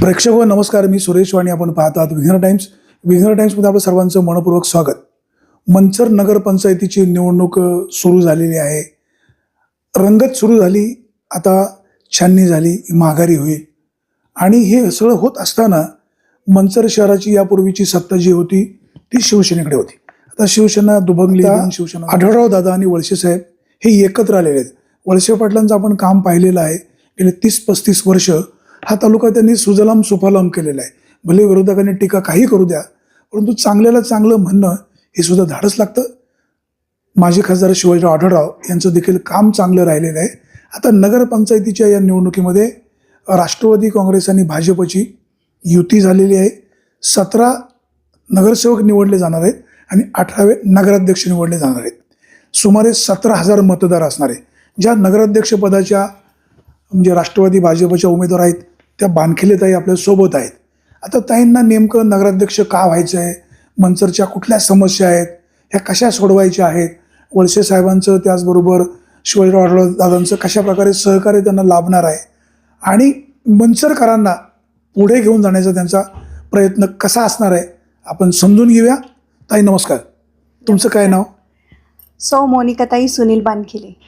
प्रेक्षक नमस्कार मी सुरेश वाणी. आपण पाहत आहात विघ्नर टाइम्स. विघ्नर टाइम्समध्ये आपलं सर्वांचं मनपूर्वक स्वागत. मंचर नगरपंचायतीची निवडणूक सुरू झालेली आहे. रंगत सुरू झाली आता छाननी झाली माघारी होईल. आणि हे सगळं होत असताना मंचर शहराची यापूर्वीची सत्ता जी होती ती शिवसेनेकडे होती. आता शिवसेना दुभंगली शिवसेना आढळराव दादा आणि वळसे साहेब हे एकत्र आलेले आहेत. वळसे पाटलांचं आपण काम पाहिलेलं आहे. गेले तीस पस्तीस वर्ष हा तालुका त्यांनी सुजलाम सुफलाम केलेला आहे. भले विरोधकांनी टीका काही करू द्या परंतु चांगल्याला चांगलं म्हणणं हे सुद्धा धाडस लागतं. माजी खासदार शिवाजीराव आढळराव यांचं देखील काम चांगलं राहिलेलं आहे. आता नगरपंचायतीच्या या निवडणुकीमध्ये राष्ट्रवादी काँग्रेस आणि भाजपची युती झालेली आहे. सतरा नगरसेवक निवडले जाणार आहेत आणि अठरावे नगराध्यक्ष निवडले जाणार आहेत. सुमारे सतरा हजार मतदार असणारे ज्या नगराध्यक्षपदाच्या म्हणजे राष्ट्रवादी भाजपच्या उमेदवार आहेत त्या बानखिलेताई आपल्यासोबत आहेत. आता ताईंना नेमकं नगराध्यक्ष का व्हायचं आहे मंचरच्या कुठल्या समस्या आहेत? ह्या कशा सोडवायच्या आहेत? वळसे साहेबांचं त्याचबरोबर शिवाजीराव दादांचं कशा प्रकारे सहकार्य त्यांना लाभणार आहे? आणि मंचरकरांना पुढे घेऊन जाण्याचा त्यांचा प्रयत्न कसा असणार आहे? आपण समजून घेऊया. ताई नमस्कार. तुमचं काय नाव? सौ मोनिकाताई सुनील बानखिले.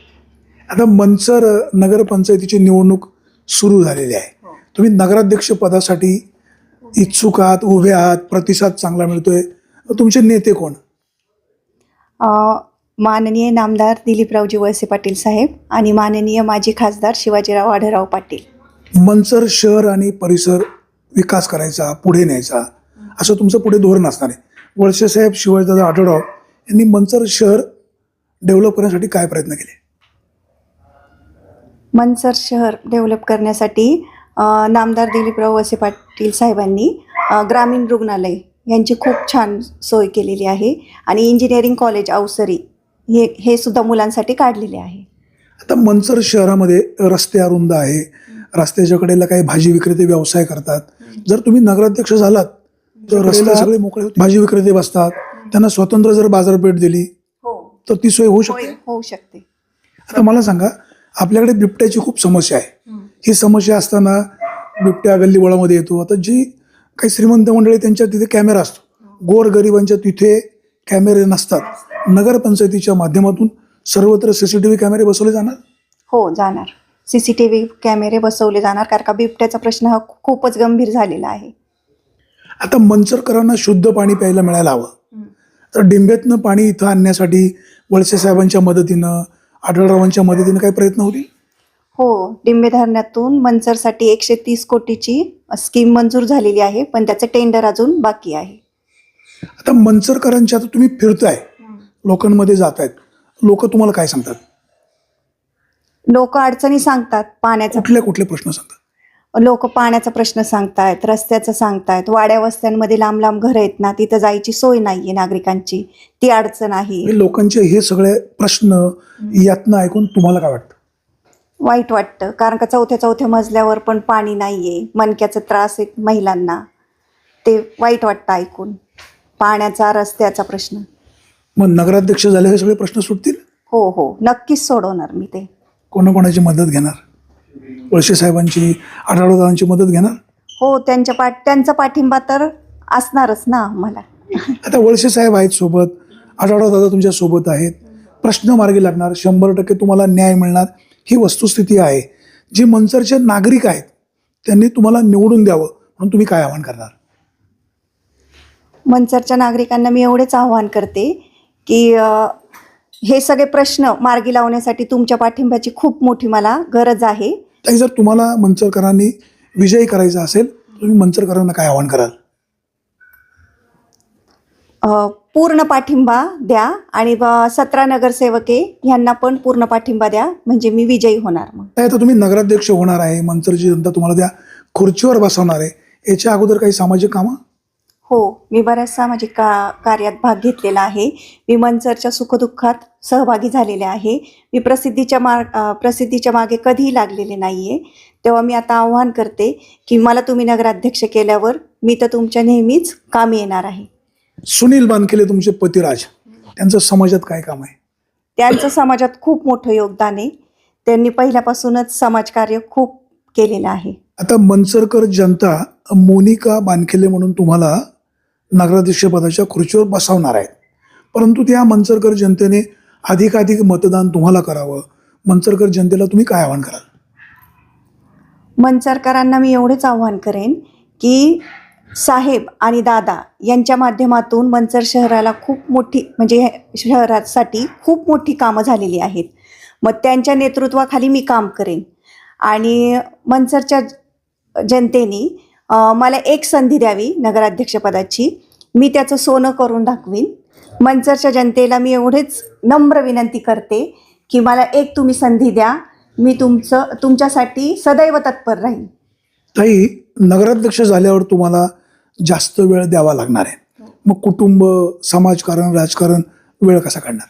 आता मंचर नगरपंचायतीची निवडणूक सुरू झालेली आहे. तुम्ही नगराध्यक्ष पदासाठी इच्छुक आहात उभे आहात प्रतिसाद चांगला मिळतोय. तुमचे नेते कोण? माननीय नामदार दिलीपरावजी वळसे पाटील साहेब आणि माननीय माजी खासदार शिवाजीराव आढळराव पाटील. मंचर शहर आणि परिसर विकास करायचा पुढे न्यायचा असं तुमचं पुढे धोरण असणार आहे. वळसे साहेब शिवाजीदादा आढळराव यांनी मंचर शहर डेव्हलप करण्यासाठी काय प्रयत्न केले? मनसर शहर डेव्हलप करण्यासाठी नामदार दिलीपराव वळसे पाटील साहेबांनी ग्रामीण रुग्णालय यांची खूप छान सोय केलेली आहे आणि इंजिनिअरिंग कॉलेज अवसरी हे हे सुद्धा मुलांसाठी काढलेले आहे. आता मंचर शहरामध्ये रस्ते अरुंद आहे. रस्त्याच्या कडेला काही भाजी विक्रेते व्यवसाय करतात. जर तुम्ही नगराध्यक्ष झालात तर रस्ते सगळे मोकळे होते भाजी विक्रेते बसतात. त्यांना स्वतंत्र जर बाजारपेठ दिली हो. तर ती सोय होऊ शकते. होऊ शकते. आता मला सांगा आपल्याकडे बिबट्याची खूप समस्या आहे. ही समस्या असताना बिबट्या गल्लीबोळामध्ये येतो. आता जी काही श्रीमंत मंडळी त्यांच्या तिथे कॅमेरा असतो. गोर गरिबांच्या तिथे कॅमेरे नसतात. नगरपंचायतीच्या माध्यमातून सर्वत्र सीसीटीव्ही कॅमेरे बसवले जाणार? हो जाणार. सी सी टी व्ही कॅमेरे बसवले जाणार कारण का बिबट्याचा प्रश्न हा खूपच गंभीर झालेला आहे. आता मंचरकरांना शुद्ध पाणी प्यायला मिळायला हवं. तर डिंब्यातनं पाणी इथं आणण्यासाठी वळसे साहेबांच्या मदतीनं आढळरावांच्या मदतीनं काही प्रयत्न होतील? हो डिंबे धरणातून मंचरसाठी एकशे तीस कोटीची स्कीम मंजूर झालेली आहे पण त्याचं टेंडर अजून बाकी आहे. आता मंचरकरांच्या आता तुम्ही फिरताय लोकांमध्ये जात आहेत लोक तुम्हाला काय सांगतात? लोक अडचणी सांगतात पाण्याचा कुठले कुठले प्रश्न सांगतात? लोक पाण्याचा प्रश्न सांगतायत रस्त्याचं सांगतायत वाड्या वस्त्यांमध्ये लांब लांब घरं आहेत ना तिथं जायची सोय नाहीये नागरिकांची ती अडचण आहे. हे लोकांचे हे सगळे प्रश्न यातनं ऐकून तुम्हाला काय वाटतं? वाईट वाटतं. कारण का चौथ्या चौथ्या मजल्यावर पण पाणी नाहीये. मणक्याचा त्रास आहे महिलांना. ते वाईट वाटतं ऐकून. पाण्याचा रस्त्याचा प्रश्न. मग नगराध्यक्ष झाले हे सगळे प्रश्न सुटतील? हो हो. नक्कीच सोडवणार मी ते. कोणाकोणाची मदत घेणार? वळसे साहेबांची आढळदारांची मदत घेणार? हो त्यांच्या पाठ त्यांचा पाठिंबा तर असणारच ना मला आता वळसे साहेब आहेत सोबत. आढळराव दादा तुमच्यासोबत आहेत. प्रश्न मार्गी लागणार शंभर टक्के तुम्हाला न्याय मिळणार ही वस्तुस्थिती आहे. जे मंचरचे नागरिक आहेत त्यांनी तुम्हाला निवडून द्यावं म्हणून तुम्ही काय आवाहन करणार? मनसरच्या नागरिकांना मी एवढेच आव्हान करते की अ, हे सगळे प्रश्न मार्गी लावण्यासाठी तुमच्या पाठिंब्याची खूप मोठी मला गरज आहे. ताई जर तुम्हाला मंचरकरांनी विजयी करायचा असेल तुम्ही मंचरकरांना काय आवाहन कराल? पूर्ण पाठिंबा द्या आणि सतरा नगरसेवके ह्यांना पण पूर्ण पाठिंबा द्या. म्हणजे मी विजयी होणार मग. काय आता तुम्ही नगराध्यक्ष होणार आहे मंचरची जनता तुम्हाला त्या खुर्चीवर बसवणार आहे. याच्या अगोदर काही सामाजिक कामं? हो मी बऱ्याच सामाजिक का कार्यात भाग घेतलेला आहे. मी मंचरच्या सुखदुःखात सहभागी झालेले आहे. मी प्रसिद्धीच्या मार प्रसिद्धीच्या मागे कधीही लागलेले नाही आहे तेव्हा मी आता आव्हान करते की मला तुम्ही नगराध्यक्ष केल्यावर मी तर तुमच्या नेहमीच कामी येणार आहे. सुनील बानकेले तुमचे पतिराज त्यांचं समाजात काय काम आहे? त्यांचं समाजात खूप मोठं योगदान आहे. त्यांनी पहिल्यापासूनच समाजकार्य खूप केलेलं आहे. आता मनसरकर जनता मोनिका बानखेले म्हणून तुम्हाला नगराध्यक्ष पदाच्या खुर्चीवर बसवणार आहेत. परंतु त्या मंचरकर जनतेने अधिकाधिक मतदान तुम्हाला करावं. मंचरकर जनतेला तुम्ही काय आवाहन कराल? मंचरकरांना मी एवढेच आव्हान करेन की साहेब आणि दादा यांच्या माध्यमातून मंचर शहराला खूप मोठी म्हणजे हे शहरासाठी खूप मोठी कामं झालेली आहेत. मग त्यांच्या नेतृत्वाखाली मी काम करेन. आणि मंचरच्या जनतेने मला एक संधी द्यावी नगराध्यक्षपदाची मी त्याचं सोनं करून दाखवीन. मंचरच्या जनतेला मी एवढेच नम्र विनंती करते की मला एक तुम्ही संधी द्या. मी तुमचं तुमच्यासाठी सदैव तत्पर राहीन. ताई नगराध्यक्ष झाल्यावर तुम्हाला जास्त वेळ द्यावा लागणार आहे. मग कुटुंब समाजकारण राजकारण वेळ कसा काढणार?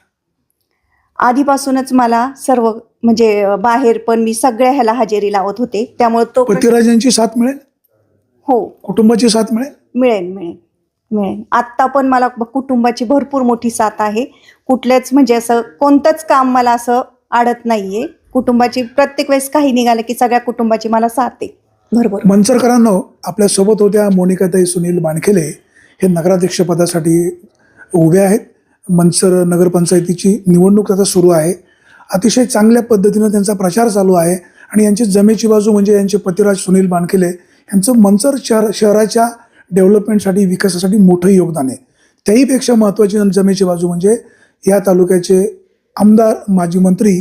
आधीपासूनच मला सर्व म्हणजे बाहेर पण मी सगळ्या ह्याला हजेरी लावत होते. त्यामुळे तो पतिराजांची साथ मिळेल? हो. कुटुंबाची साथ मिळेल? मिळेल मिळेल मिळेल. आत्ता पण मला कुटुंबाची भरपूर मोठी साथ आहे. कुठल्याच म्हणजे असं कोणतंच काम मला असं अडत नाहीये. कुटुंबाची प्रत्येक वेळेस काही निघालं की सगळ्या कुटुंबाची मला साथ आहे. बरोबर. मंचरकरांनो आपल्यासोबत होत्या मोनिकाताई सुनील बाणखेले. हे नगराध्यक्षपदासाठी उभे आहेत. मंचर नगरपंचायतीची निवडणूक आता सुरू आहे. अतिशय चांगल्या पद्धतीनं त्यांचा प्रचार चालू आहे. आणि यांची जमेची बाजू म्हणजे यांचे पतिराज सुनील बाणखेले. यांचं मंचर शहर शहराच्या डेव्हलपमेंटसाठी विकासासाठी मोठं योगदान आहे. त्याहीपेक्षा महत्त्वाची जमेची बाजू म्हणजे या तालुक्याचे आमदार माजी मंत्री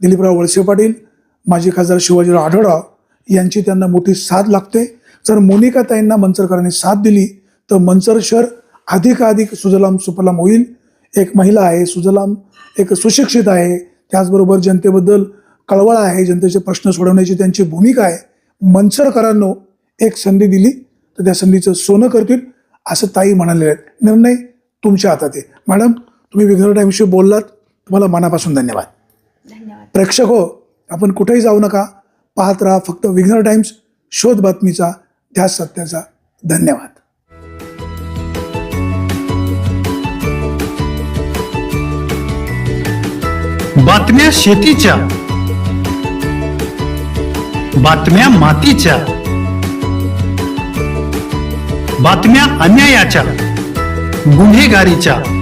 दिलीपराव वळसे पाटील माजी खासदार शिवाजीराव आढळराव यांची त्यांना मोठी साथ लागते. जर मोनिकाताईंना मंचरकरांनी साथ दिली तर मंचर शहर अधिकाधिक सुजलाम सुफलाम होईल. एक महिला आहे सुजलाम एक सुशिक्षित आहे. त्याचबरोबर जनतेबद्दल कळवळ आहे जनतेचे प्रश्न सोडवण्याची त्यांची भूमिका आहे. मंचरकरांनो एक संधी दिली तर त्या संधीचं सोनं करतील असं ताई म्हणाले आहेत. निर्णय तुमच्या हातात आहे. मॅडम तुम्ही विघ्न टाईमशी बोललात तुम्हाला मनापासून धन्यवाद. प्रेक्षक हो आपण कुठेही जाऊ नका पाहत राहा फक्त विघ्नर टाइम्स शोध बातमीचा ध्यास सत्याचा. धन्यवाद. बातम्या शेतीच्या बातम्या मातीच्या बातम्या अन्यायाच्या गुन्हेगारीच्या.